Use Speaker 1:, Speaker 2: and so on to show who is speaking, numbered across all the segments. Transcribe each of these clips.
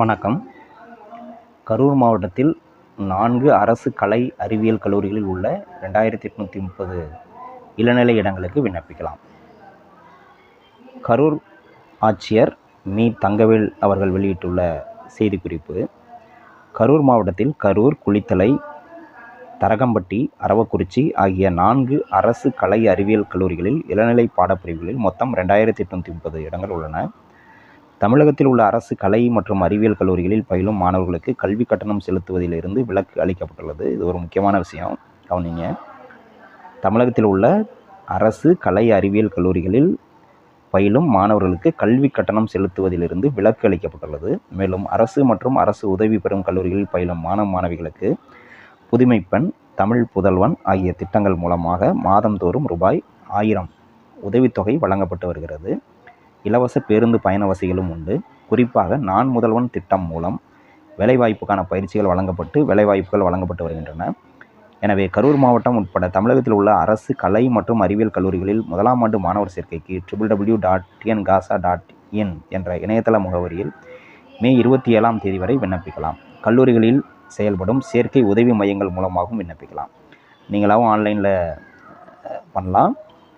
Speaker 1: வணக்கம். கரூர் மாவட்டத்தில் நான்கு அரசு கலை அறிவியல் கல்லூரிகளில் உள்ள ரெண்டாயிரத்தி எட்நூற்றி முப்பது இளநிலை இடங்களுக்கு விண்ணப்பிக்கலாம். கரூர் ஆட்சியர் மீ. தங்கவேல் அவர்கள் வெளியிட்டுள்ள செய்திக்குறிப்பு கரூர் மாவட்டத்தில் கரூர் குளித்தலை தரகம்பட்டி அரவக்குறிச்சி ஆகிய நான்கு அரசு கலை அறிவியல் கல்லூரிகளில் இளநிலை பாடப்பிரிவுகளில் மொத்தம் ரெண்டாயிரத்தி எட்நூற்றி முப்பது இடங்கள் உள்ளன. தமிழகத்தில் உள்ள அரசு கலை மற்றும் அறிவியல் கல்லூரிகளில் பயிலும் மாணவர்களுக்கு கல்வி கட்டணம் செலுத்துவதிலிருந்து விலக்கு அளிக்கப்பட்டுள்ளது. இது ஒரு முக்கியமான விஷயம். கவனிங்க. தமிழகத்தில் உள்ள அரசு கலை அறிவியல் கல்லூரிகளில் பயிலும் மாணவர்களுக்கு கல்வி கட்டணம் செலுத்துவதிலிருந்து விலக்கு அளிக்கப்பட்டுள்ளது. மேலும் அரசு மற்றும் அரசு உதவி பெறும் கல்லூரிகளில் பயிலும் மாணவ மாணவிகளுக்கு புதுமைப்பெண் தமிழ் புதல்வன் ஆகிய திட்டங்கள் மூலமாக மாதந்தோறும் ரூபாய் ஆயிரம் உதவித்தொகை வழங்கப்பட்டு வருகிறது. இலவச பேருந்து பயண வசதிகளும் உண்டு. குறிப்பாக நான் முதல்வன் திட்டம் மூலம் வேலைவாய்ப்புக்கான பயிற்சிகள் வழங்கப்பட்டு வேலைவாய்ப்புகள் வழங்கப்பட்டு வருகின்றன. எனவே கரூர் மாவட்டம் உட்பட தமிழகத்தில் உள்ள அரசு கலை மற்றும் அறிவியல் கல்லூரிகளில் முதலாம் ஆண்டு மாணவர் சேர்க்கைக்கு triple W dot TNGASA dot in என்ற இணையதள முகவரியில் மே இருபத்தி ஏழாம் தேதி வரை விண்ணப்பிக்கலாம். கல்லூரிகளில் செயல்படும் சேர்க்கை உதவி மையங்கள் மூலமாகவும் விண்ணப்பிக்கலாம். நீங்களாகவும் ஆன்லைனில் பண்ணலாம்.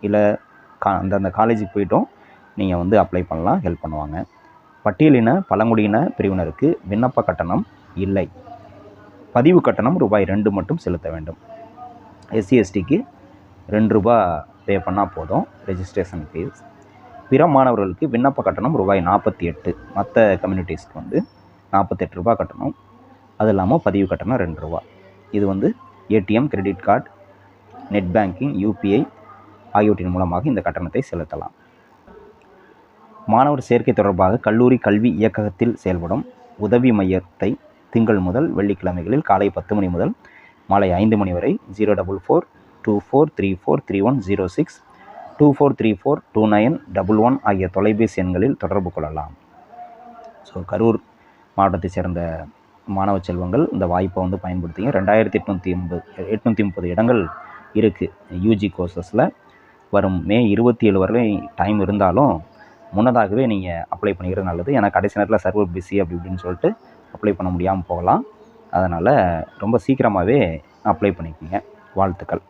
Speaker 1: இல்லை கா அந்தந்த காலேஜுக்கு போய்ட்டும் நீங்கள் வந்து அப்ளை பண்ணலாம் ஹெல்ப் பண்ணுவாங்க. பட்டியலின பழங்குடியின பிரிவினருக்கு விண்ணப்ப கட்டணம் இல்லை. பதிவு கட்டணம் ரூபாய் ரெண்டு மட்டும் செலுத்த வேண்டும். எஸ்சிஎஸ்டிக்கு ரெண்டு ரூபா பே பண்ணால் போதும் ரெஜிஸ்ட்ரேஷன் ஃபீஸ் பிற மாணவர்களுக்கு விண்ணப்ப கட்டணம் ரூபாய் நாற்பத்தி எட்டு. மற்ற கம்யூனிட்டிஸ்க்கு வந்து நாற்பத்தெட்டு ரூபா கட்டணம். அது இல்லாமல் பதிவு கட்டணம் ரெண்டு ரூபா. இது வந்து ATM credit card net banking UPI ஆகியவற்றின் மூலமாக இந்த கட்டணத்தை செலுத்தலாம். மாணவர் சேர்க்கை தொடர்பாக கல்லூரி கல்வி இயக்ககத்தில் செயல்படும் உதவி மையத்தை திங்கள் முதல் வெள்ளிக்கிழமைகளில் காலை பத்து மணி முதல் மாலை ஐந்து மணி வரை zero double four two four three four three one zero six two four three four two nine double one ஆகிய தொலைபேசி எண்களில் தொடர்பு கொள்ளலாம். ஸோ கரூர் மாவட்டத்தை சேர்ந்த மாணவ செல்வங்கள் இந்த வாய்ப்பை வந்து பயன்படுத்திங்க. ரெண்டாயிரத்தி எட்நூற்றி எண்பது எட்நூற்றி முப்பது இடங்கள் இருக்குது யூஜி கோர்சஸில் வரும் மே இருபத்தி ஏழு வரை டைம் இருந்தாலும் முன்னதாகவே நீங்கள் அப்ளை பண்ணிக்கிறது நல்லது. ஏன்னா கடைசி நேரத்தில் சர்வர் பிஸி அப்படி இப்படின்னு சொல்லிட்டு அப்ளை பண்ண முடியாமல் போகலாம். அதனால் ரொம்ப சீக்கிரமாகவே அப்ளை பண்ணிக்கோங்க. வாழ்த்துக்கள்.